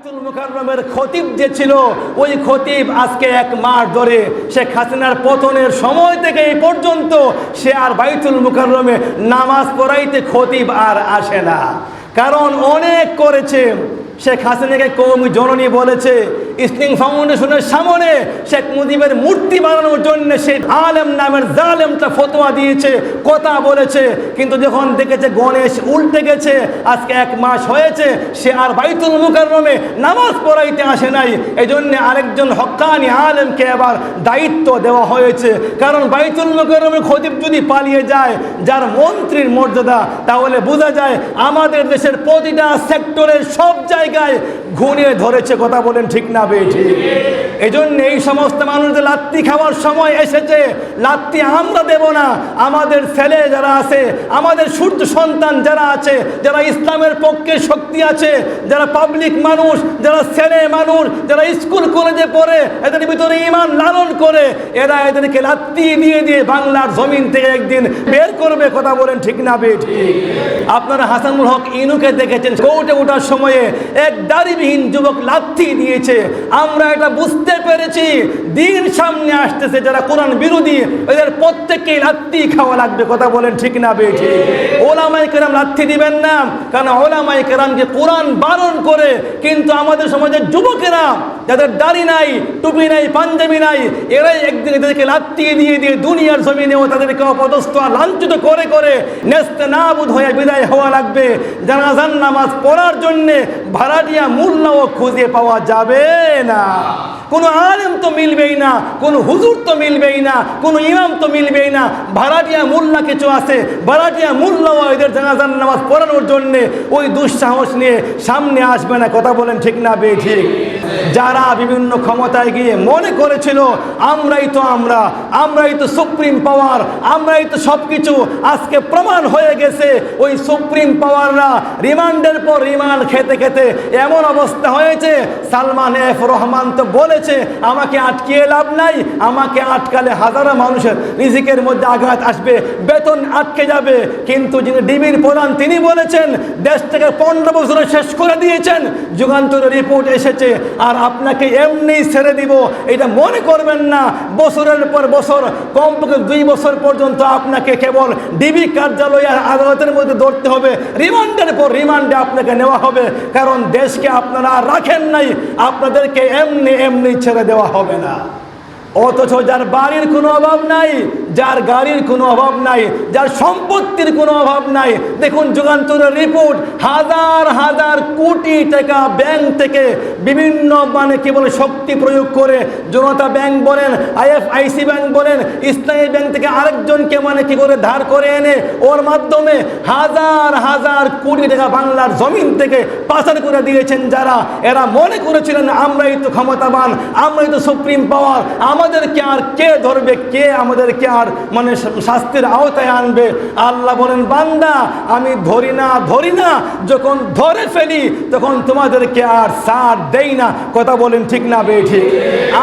বাইতুল মুকাররমের খতিব যে ছিল, ওই খতিব আজকে এক মাস ধরে শেখ হাসিনার পতনের সময় থেকে এই পর্যন্ত সে আর বাইতুল মুকাররমে নামাজ পড়াইতে খতিব আর আসে না। কারণ অনেক করেছে। শেখ হাসিনাকে কৌমি জননী বলেছে ইসলিং ফাউন্ডেশনের সামনে শেখ মুজিবের মূর্তি বানানোর জন্য সে আলেম নামের জালেমটা ফতোয়া দিয়েছে, কথা বলেছে। কিন্তু যখন দেখেছে গণেশ উল্টে গেছে, আজকে এক মাস হয়েছে, সে আর বাইতুল মুকাররমে নামাজ পড়াইতে আসে নাই। এই জন্য আরেকজন হক্কানি আলেমকে এবার দায়িত্ব দেওয়া হয়েছে। কারণ বাইতুল মুকাররমের খতিব যদি পালিয়ে যায়, যার মন্ত্রীর মর্যাদা, তাহলে বোঝা যায় আমাদের দেশের প্রতিটা সেক্টরের সব জায়গায় ঘুরিয়ে ধরেছে কথা বলেন ঠিক না বেঠি। এই জন্য এই সমস্ত মানুষদের লাত্তি খাওয়ার সময় এসেছে। লাত্তি আমরা দেব না। আমাদের ছেলে যারা আছে, আমাদের সূর্য সন্তান যারা আছে, যারা ইসলামের পক্ষে শক্তি আছে, যারা পাবলিক মানুষ, যারা ছেলে মানুষ, যারা স্কুল কলেজে পড়ে, এদের ভিতরে ইমান লালন করে, এরা এদেরকে লাত্তি দিয়ে দিয়ে বাংলার জমিন থেকে একদিন বের করবে কথা বলেন ঠিক না বেঠি। আপনারা হাসানুল হক ইনুকে দেখেছেন, কোর্টে ওঠার সময়ে এক দাড়িবিহীন যুবক লাথি দিয়েছে। আমরা এটা বুঝতে পেরেছি। দিন সামনে আসতেছে যারা কোরআন বিরোধী এদের প্রত্যেককেই লাথি খাওয়া লাগবে। কথা বলেন ঠিক না বেঠি ওলামাই কেরাম লাথি দিবেন না, কারণ ওলামাই কেরামকে কোরআন বারণ করে, কিন্তু আমাদের সমাজের যুবকেরা যাদের দাড়ি নাই, টুপি নাই, পাঞ্জাবি নাই, এরাই একদিন এদেরকে লাথি দিয়ে দিয়ে দুনিয়ার জমিনেও তাদেরকে অপদস্থ লাঞ্ছিত করে করে, নেস্তে নাবুদ হয়ে বিদায় হওয়া লাগবে। জানাজান নামাজ পড়ার জন্যে ভাড়াটিয়া মূল্য খুঁজে পাওয়া যাবে না। কোনো আলেম তো মিলবেই না, কোনো হুজুর তো মিলবেই না, কোনো ইমাম তো মিলবেই না। ভাড়াটিয়া মোল্লা কিছু আছে ভাড়াটিয়া মোল্লাও এদের জানাজান নামাজ পড়ানোর জন্যে ওই দুঃসাহস নিয়ে সামনে আসবে না, কথা বলেন ঠিক না বে ঠিক? যারা বিভিন্ন ক্ষমতায় গিয়ে মনে করেছিল, আমরাই তো আমরা, আমরাই তো সুপ্রিম পাওয়ার, আমরাই তো সব কিছু আজকে প্রমাণ হয়ে গেছে। ওই সুপ্রিম পাওয়াররা রিমান্ডের পর রিমান্ড খেতে খেতে এমন অবস্থা হয়েছে, সালমান এফ রহমান তো বলেছে আমাকে আটকিয়ে লাভ নাই, আমাকে আটকালে হাজারো মানুষের রিজিকের মধ্যে আঘাত আসবে, বেতন আটকে যাবে। কিন্তু যিনি ডিবির প্রধান, তিনি বলেছেন, দেশ থেকে পনেরো বছরে শেষ করে দিয়েছেন যুগান্তরের রিপোর্ট এসেছে, আর আপনাকে এমনি ছেড়ে দিব, এটা মনে করবেন না, বছরের পর বছর, কমপক্ষে দুই বছর পর্যন্ত আপনাকে কেবল ডিবি কার্যালয় আর আদালতের মধ্যে ধরতে হবে, রিমান্ডের পর রিমান্ডে আপনাকে নেওয়া হবে, কারণ দেশকে আপনারা রাখেন নাই, আপনাদেরকে এমনি এমনি ছেড়ে দেওয়া হবে না। অথচ যার বাড়ির কোনো অভাব নাই যার গাড়ির কোনো অভাব নাই, যার সম্পত্তির কোনো অভাব নাই। দেখুন যুগান্তরের রিপোর্ট হাজার হাজার কোটি টাকা ব্যাংক থেকে বিভিন্ন মানে কি বলে, শক্তি প্রয়োগ করে জনতা ব্যাংক বলেন আইএফআইসি ব্যাংক বলেন, ইসলামী ব্যাংক থেকে আরেকজনকে মানে কি করে ধার করে এনে, ওর মাধ্যমে হাজার হাজার কোটি টাকা বাংলার জমিন থেকে পাচার করে দিয়েছেন যারা। এরা মনে করেছিলেন, আমরাই তো ক্ষমতাবান, আমরাই তো সুপ্রিম পাওয়ার আমাদেরকে আর কে ধরবে, কে আমাদেরকে আর মানে শাস্তির আওতায় আনবে। আল্লাহ বলেন, বান্দা, আমি ধরি না ধরি না। যখন ধরে ফেলি, তখন তোমাদেরকে আর সার দেই না। কথা বলেন ঠিক না বে, ঠিক।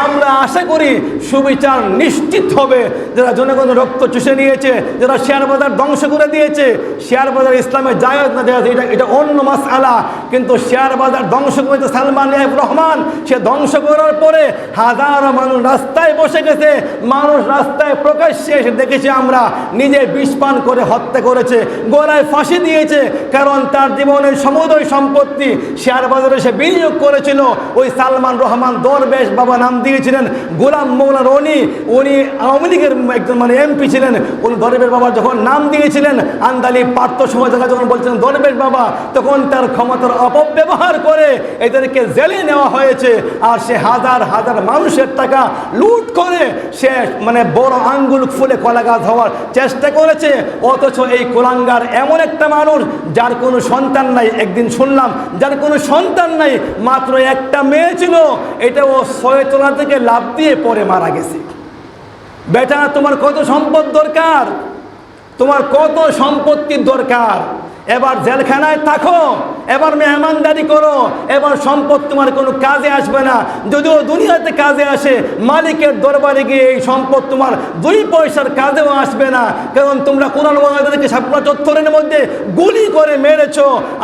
আমরা আশা করি সুবিচার নিশ্চিত হবে। যারা জনগণ রক্ত চুষে নিয়েছে, যারা শেয়ার বাজার ধ্বংস করে দিয়েছে, শেয়ার বাজার ইসলামে জায়জ না এটা এটা অন্য মাস আলা কিন্তু শেয়ার বাজার ধ্বংস করেছে সালমান এফ রহমান। সে ধ্বংস করার পরে হাজারো মানুষ রাস্তায় বসে গেছে। মানুষ রাস্তায় প্রকাশ্যে এসে দেখেছি আমরা নিজে বিষ পান করে হত্যা করেছে গোড়ায় ফাঁসি দিয়েছে। কারণ তার জীবনের সমুদয় সম্পত্তি শেয়ার বাজারে সে বিনিয়োগ করেছিল। ওই সালমান রহমান দরবেশ বাবা নাম দিয়েছিলেন, গোলাম মৌলা রনি। উনি আওয়ামী লীগের একজন মানে এমপি ছিলেন। উনি দরবেশ বাবা যখন নাম দিয়েছিলেন, আন্দালি পার্থ সময় যখন বলছিলেন, দরবেশ বাবা, তখন তার ক্ষমতার অপব্যবহার করে এদেরকে জেলে নেওয়া হয়েছে। আর সে হাজার হাজার মানুষের টাকা লুট করে সে মানে বড় আঙ্গুল ফুলে কলা গাছ হওয়ার চেষ্টা করেছে। অথচ এই কোলাঙ্গার এমন একটা মানুষ যার কোনো সন্তান নাই, একদিন শুনলাম, যার কোনো সন্তান নাই, মাত্র একটা মেয়ে ছিল। এটা ও ছয়তলা থেকে লাভ দিয়ে পরে মারা গেছে। বেটা, তোমার কত সম্পদ দরকার? তোমার কত সম্পত্তির দরকার? এবার জেলখানায় থাকো, এবার মেহমানদারি করো, এবার সম্পদ তোমার কোনো কাজে আসবে না। যদিও দুনিয়াতে কাজে আসে, মালিকের দরবারে গিয়ে এই সম্পদ তোমার দুই পয়সার কাজেও আসবে না। কারণ তোমরা কোরআন মহাদেরকে সাপলা চত্বরের মধ্যে গুলি করে মেরেছ,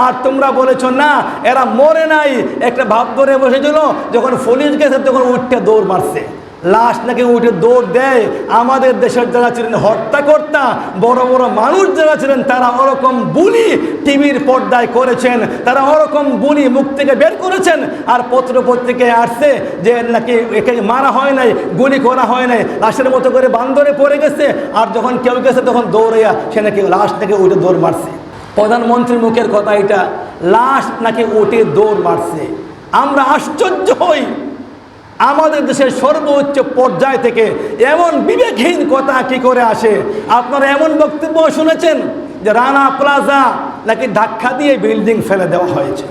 আর তোমরা বলেছ, না, এরা মরে নাই। একটা ভাব ধরে বসেছিল, যখন পুলিশ গেছে, তখন উঠতে দৌড় মারছে। লাশ নাকি উঠে দৌড় দেয়। আমাদের দেশের যারা ছিলেন হত্যাকর্তা, বড় বড় মানুষ যারা ছিলেন, তারা ওরকম বুলি টিভির পর্দায় করেছেন, তারা ওরকম বুলি মুখ থেকে বের করেছেন, আর পত্র পত্রিকায় আসছে যে নাকি একে মারা হয় নাই, গুলি করা হয় নাই, লাশের মতো করে বান্দরে পড়ে গেছে, আর যখন কেউ গেছে তখন দৌড়াইয়া সে নাকি লাশ নাকি উঠে দৌড় মারছে। প্রধানমন্ত্রীর মুখের কথা এটা, লাশ নাকি উঠে দৌড় মারছে। আমরা আশ্চর্য হই। আমাদের দেশের সর্বোচ্চ পর্যায় থেকে এমন বিবেকহীন কথা কি করে আসে? আপনারা এমন বক্তব্য শুনেছেন যে রানা প্লাজা নাকি ধাক্কা দিয়ে বিল্ডিং ফেলে দেওয়া হয়েছে?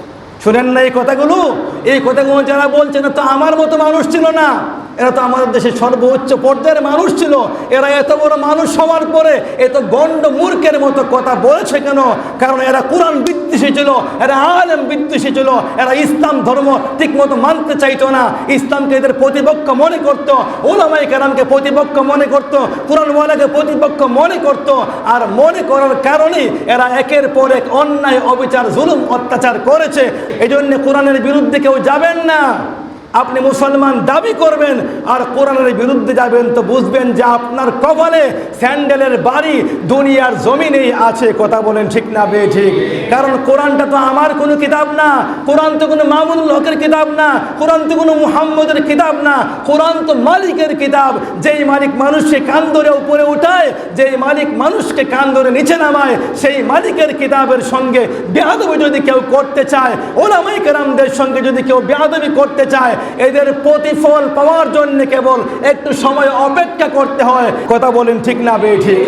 শুনেন না এই কথাগুলো? এই কথাগুলো যারা বলছেন তো আমার মতো মানুষ ছিল না। এরা তো আমাদের দেশের সর্বোচ্চ পর্যায়ের মানুষ ছিল। এরা এত বড় মানুষ হওয়ার পরে এত গণ্ড মূর্খের মতো কথা বলেছে কেন? কারণ এরা কোরআন বিদ্বেষী ছিল, এরা আলেম বিদ্বেষী ছিল, এরা ইসলাম ধর্ম ঠিক মতো মানতে চাইতো না। ইসলামকে এদের প্রতিপক্ষ মনে করত ওলামাই কেরামকে প্রতিপক্ষ মনে করত, কোরআনওয়ালাকে প্রতিপক্ষ মনে করত। আর মনে করার কারণে এরা একের পর এক অন্যায়, অবিচার, জুলুম, অত্যাচার করেছে। এই জন্য কোরআনের বিরুদ্ধে কেউ যাবেন না। আপনি মুসলমান দাবি করবেন আর কোরআনের বিরুদ্ধে যাবেন তো বুঝবেন যে আপনার কপালে স্যান্ডেলের বাড়ি, দুনিয়ার জমিনেই আছে। কথা বলেন ঠিক না বে ঠিক? কারণ কোরআনটা তো আমার কোনো কিতাব না। কোরআন তো কোনো মামুন হকের কিতাব না। কোরআন তো কোনো মুহাম্মদের কিতাব না। কোরআন তো মালিকের কিতাব। যেই মালিক মানুষকে কান ধরে উপরে উঠায়, যেই মালিক মানুষকে কান ধরে নিচে নামায়, সেই মালিকের কিতাবের সঙ্গে বেহাদবি যদি কেউ করতে চায় ওলামাই কেরামদের সঙ্গে যদি কেউ বেহাদবি করতে চায় এদের প্রতিফল পাওয়ার জন্য কেবল একটু সময় অপেক্ষা করতে হয়। কথা বলেন ঠিক না বে ঠিক।